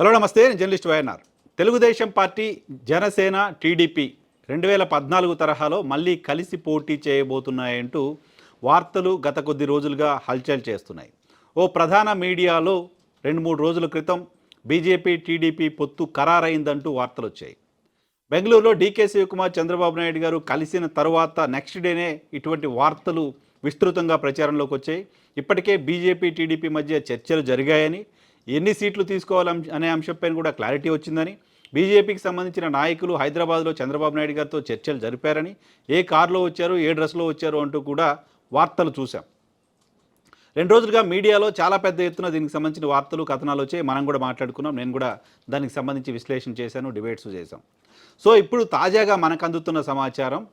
Hello నమస్తే. నేను journalist YNR. Telugu Desam party Janasena TDP రెండు వేల పద్నాలుగు తరహాలో మళ్ళీ కలిసి పోటీ చేయబోతున్నాయంటూ వార్తలు గత కొద్ది రోజులుగా హల్చల్ చేస్తున్నాయి. ఓ ప్రధాన మీడియాలో రెండు మూడు రోజుల క్రితం బీజేపీ టీడీపీ పొత్తు ఖరారైందంటూ వార్తలు వచ్చాయి. బెంగళూరులో డీకే శివకుమార్ చంద్రబాబు నాయుడు గారు కలిసిన తరువాత నెక్స్ట్ డేనే ఇటువంటి వార్తలు విస్తృతంగా ప్రచారంలోకి వచ్చాయి. ఇప్పటికే బీజేపీ టీడీపీ మధ్య చర్చలు జరిగాయని ఎన్ని సీట్లు తీసుకోవాలి అనే అంశంపైన కూడా క్లారిటీ వచ్చిందని. బీజేపీకి సంబంధించిన నాయకులు హైదరాబాద్లో చంద్రబాబు నాయుడు గారితో చర్చలు జరిపారని ఏ కారులో వచ్చారు ఏ డ్రెస్లో వచ్చారు అంటూ కూడా వార్తలు చూశాం. రెండు రోజులుగా మీడియాలో చాలా పెద్ద ఎత్తున దీనికి సంబంధించిన వార్తలు కథనాలు వచ్చాయి. మనం కూడా మాట్లాడుకున్నాం. నేను కూడా దానికి సంబంధించి విశ్లేషణ చేశాను డిబేట్స్ చేశాం. సో ఇప్పుడు తాజాగా మనకు అందుతున్న సమాచారం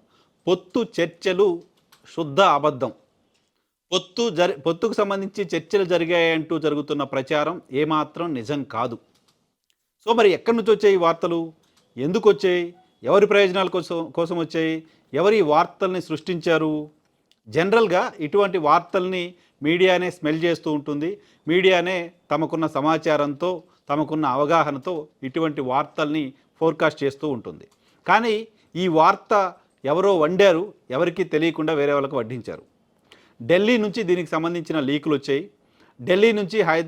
పొత్తు చర్చలు శుద్ధ అబద్ధం. పొత్తు జరి పొత్తుకు సంబంధించి చర్చలు జరిగాయంటూ జరుగుతున్న ప్రచారం ఏమాత్రం నిజం కాదు. సో మరి ఎక్కడి నుంచి వచ్చాయి ఈ వార్తలు? ఎందుకు వచ్చాయి? ఎవరి ప్రయోజనాల కోసం కోసం వచ్చాయి? ఎవరి ఈ వార్తల్ని సృష్టించారు? జనరల్గా ఇటువంటి వార్తల్ని మీడియానే స్మెల్ చేస్తూ ఉంటుంది. మీడియానే తమకున్న సమాచారంతో తమకున్న అవగాహనతో ఇటువంటి వార్తల్ని ఫోర్కాస్ట్ చేస్తూ ఉంటుంది. కానీ ఈ వార్త ఎవరో వండారు ఎవరికీ తెలియకుండా వేరే వాళ్ళకి వడ్డించారు. ఢిల్లీ నుంచి దీనికి సంబంధించిన లీకులు వచ్చాయి. ఢిల్లీ నుంచి హై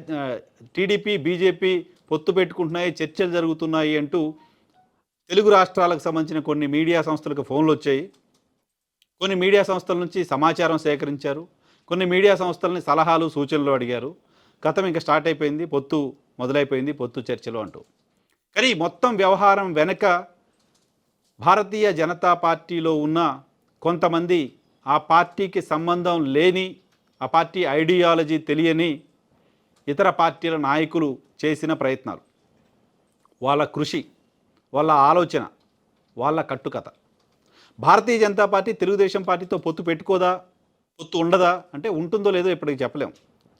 టీడీపీ బీజేపీ పొత్తు పెట్టుకుంటున్నాయి చర్చలు జరుగుతున్నాయి అంటూ తెలుగు రాష్ట్రాలకు సంబంధించిన కొన్ని మీడియా సంస్థలకు ఫోన్లు వచ్చాయి. కొన్ని మీడియా సంస్థల నుంచి సమాచారం సేకరించారు. కొన్ని మీడియా సంస్థలని సలహాలు సూచనలు అడిగారు. గతం ఇంకా స్టార్ట్ అయిపోయింది పొత్తు మొదలైపోయింది పొత్తు చర్చలు అంటూ. కానీ మొత్తం వ్యవహారం వెనక భారతీయ జనతా పార్టీలో ఉన్న కొంతమంది ఆ పార్టీకి సంబంధం లేని ఆ పార్టీ ఐడియాలజీ తెలియని ఇతర పార్టీల నాయకులు చేసిన ప్రయత్నాలు. వాళ్ళ కృషి వాళ్ళ ఆలోచన వాళ్ళ కట్టుకథ. భారతీయ జనతా పార్టీ తెలుగుదేశం పార్టీతో పొత్తు పెట్టుకోదా? పొత్తు ఉండదా? అంటే ఉంటుందో లేదో ఇప్పటికి చెప్పలేం.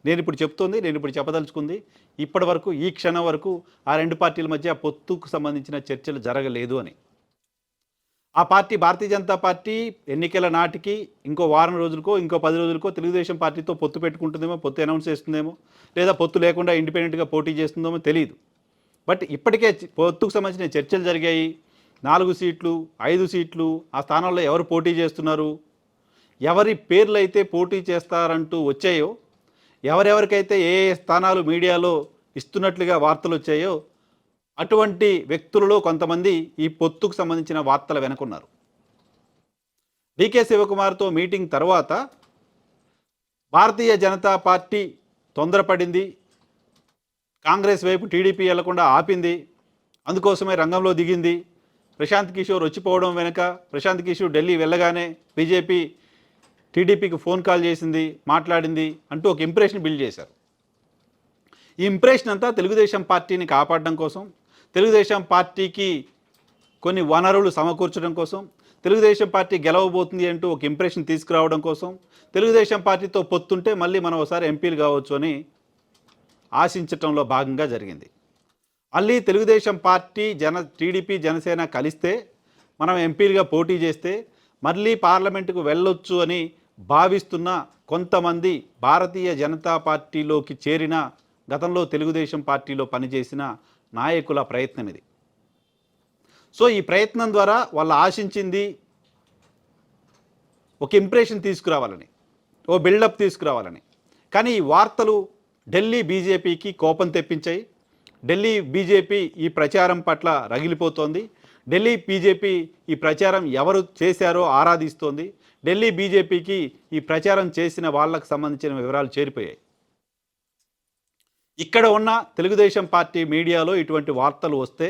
నేను ఇప్పుడు చెప్తోంది నేను ఇప్పుడు చెప్పదలుచుకుంది. ఇప్పటి వరకు ఈ క్షణం వరకు ఆ రెండు పార్టీల మధ్య పొత్తుకు సంబంధించిన చర్చలు జరగలేదు అని. ఆ పార్టీ భారతీయ జనతా పార్టీ ఎన్నికల నాటికి ఇంకో వారం రోజులకో ఇంకో పది రోజులకో తెలుగుదేశం పార్టీతో పొత్తు పెట్టుకుంటుందేమో పొత్తు అనౌన్స్ చేస్తుందేమో లేదా పొత్తు లేకుండా ఇండిపెండెంట్గా పోటీ చేస్తుందేమో తెలియదు బట్ ఇప్పటికే పొత్తుకు సంబంధించిన చర్చలు జరిగాయి. నాలుగు సీట్లు ఐదు సీట్లు ఆ స్థానాల్లో ఎవరు పోటీ చేస్తున్నారు ఎవరి పేర్లు అయితే పోటీ చేస్తారంటూ వచ్చాయో ఎవరెవరికైతే ఏ ఏ స్థానాలు మీడియాలో ఇస్తున్నట్లుగా వార్తలు వచ్చాయో అటువంటి వ్యక్తులలో కొంతమంది ఈ పొత్తుకు సంబంధించిన వార్తల వెనుకున్నారు. డికే శివకుమార్తో మీటింగ్ తర్వాత భారతీయ జనతా పార్టీ తొందరపడింది. కాంగ్రెస్ వైపు టీడీపీ వెళ్ళకుండా ఆపింది. అందుకోసమే రంగంలో దిగింది. ప్రశాంత్ కిషోర్ వచ్చిపోవడం వెనుక ప్రశాంత్ కిషోర్ ఢిల్లీ వెళ్ళగానే బీజేపీ టీడీపీకి ఫోన్ కాల్ చేసింది మాట్లాడింది అంటూ ఒక ఇంప్రెషన్ బిల్డ్ చేశారు. ఈ ఇంప్రెషన్ అంతా తెలుగుదేశం పార్టీని కాపాడడం కోసం తెలుగుదేశం పార్టీకి కొన్ని వనరులు సమకూర్చడం కోసం తెలుగుదేశం పార్టీ గెలవబోతుంది అంటూ ఒక ఇంప్రెషన్ తీసుకురావడం కోసం తెలుగుదేశం పార్టీతో పొత్తుంటే మళ్ళీ మనం ఒకసారి ఎంపీలు కావచ్చు అని ఆశించటంలో భాగంగా జరిగింది. మళ్ళీ తెలుగుదేశం పార్టీ జన టీడీపీ జనసేన కలిస్తే మనం ఎంపీలుగా పోటీ చేస్తే మళ్ళీ పార్లమెంటుకు వెళ్ళొచ్చు అని భావిస్తున్న కొంతమంది భారతీయ జనతా పార్టీలోకి చేరిన గతంలో తెలుగుదేశం పార్టీలో పనిచేసిన నాయకుల ప్రయత్నం ఇది. సో ఈ ప్రయత్నం ద్వారా వాళ్ళు ఆశించింది ఒక ఇంప్రెషన్ తీసుకురావాలని ఓ బిల్డప్ తీసుకురావాలని. కానీ ఈ వార్తలు ఢిల్లీ బీజేపీకి కోపం తెప్పించాయి. ఢిల్లీ బీజేపీ ఈ ప్రచారం పట్ల రగిలిపోతోంది. ఢిల్లీ బీజేపీ ఈ ప్రచారం ఎవరు చేశారో ఆరాధిస్తోంది. ఢిల్లీ బీజేపీకి ఈ ప్రచారం చేసిన వాళ్ళకు సంబంధించిన వివరాలు చేరిపోయాయి. ఇక్కడ ఉన్న తెలుగుదేశం పార్టీ మీడియాలో ఇటువంటి వార్తలు వస్తే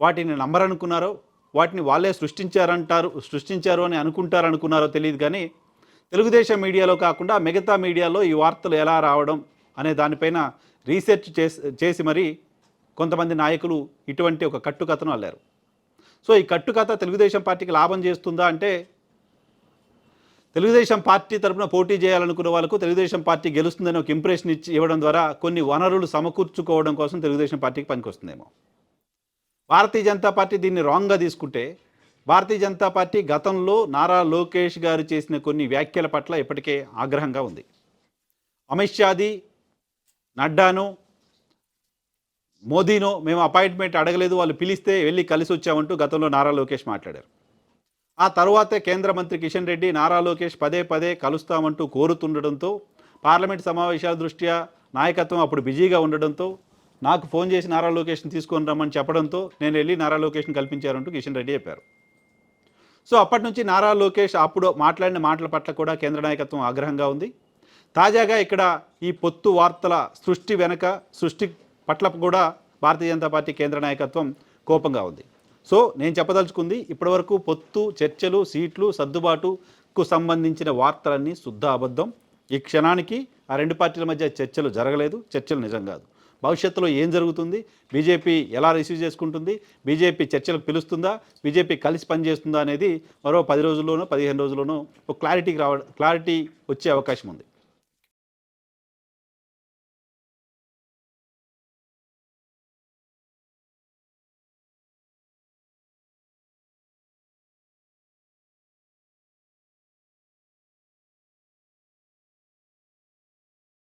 వాటిని నమ్మరనుకున్నారో వాటిని వాళ్ళే సృష్టించారంటారు సృష్టించారు అని అనుకుంటారనుకున్నారో తెలియదు కానీ తెలుగుదేశం మీడియాలో కాకుండా మిగతా మీడియాలో ఈ వార్తలు ఎలా రావడం అనే దానిపైన రీసెర్చ్ చేసి చేసి మరి కొంతమంది నాయకులు ఇటువంటి ఒక కట్టుకథను అల్లారు. సో ఈ కట్టుకథ తెలుగుదేశం పార్టీకి లాభం చేస్తుందా అంటే తెలుగుదేశం పార్టీ తరపున పోటీ చేయాలనుకున్న వాళ్ళకు తెలుగుదేశం పార్టీ గెలుస్తుందని ఒక ఇంప్రెషన్ ఇచ్చి ఇవ్వడం ద్వారా కొన్ని వనరులు సమకూర్చుకోవడం కోసం తెలుగుదేశం పార్టీకి పనికొస్తుందేమో. భారతీయ జనతా పార్టీ దీన్ని రాంగ్గా తీసుకుంటే భారతీయ జనతా పార్టీ గతంలో నారా లోకేష్ గారు చేసిన కొన్ని వ్యాఖ్యల పట్ల ఇప్పటికే ఆగ్రహంగా ఉంది. అమిత్ షాది నడ్డాను మోదీనో మేము అపాయింట్మెంట్ అడగలేదు వాళ్ళు పిలిస్తే వెళ్ళి కలిసి వచ్చామంటూ గతంలో నారా లోకేష్ మాట్లాడారు. ఆ తర్వాతే కేంద్ర మంత్రి కిషన్ రెడ్డి నారా లోకేష్ పదే పదే కలుస్తామంటూ కోరుతుండడంతో పార్లమెంట్ సమావేశాల దృష్ట్యా నాయకత్వం అప్పుడు బిజీగా ఉండడంతో నాకు ఫోన్ చేసి నారా లోకేష్ని తీసుకొని రమ్మని చెప్పడంతో నేను వెళ్ళి నారా లోకేష్ని కల్పించారంటూ కిషన్ రెడ్డి చెప్పారు. సో అప్పటి నుంచి నారా లోకేష్ అప్పుడు మాట్లాడిన మాటల పట్ల కూడా కేంద్ర నాయకత్వం ఆగ్రహంగా ఉంది. తాజాగా ఇక్కడ ఈ పొత్తు వార్తల సృష్టి వెనక సృష్టి పట్ల కూడా భారతీయ జనతా పార్టీ కేంద్ర నాయకత్వం కోపంగా ఉంది. సో నేను చెప్పదలుచుకుంది ఇప్పటివరకు పొత్తు చర్చలు సీట్లు సర్దుబాటుకు సంబంధించిన వార్తలన్నీ శుద్ధ అబద్ధం. ఈ క్షణానికి ఆ రెండు పార్టీల మధ్య చర్చలు జరగలేదు చర్చలు నిజం కాదు. భవిష్యత్తులో ఏం జరుగుతుంది? బీజేపీ ఎలా రిసీవ్ చేసుకుంటుంది? బీజేపీ చర్చలకు పిలుస్తుందా? బీజేపీ కలిసి పనిచేస్తుందా అనేది మరో పది రోజుల్లోనో పదిహేను రోజుల్లోనో ఒక క్లారిటీకి రావ క్లారిటీ వచ్చే అవకాశం ఉంది.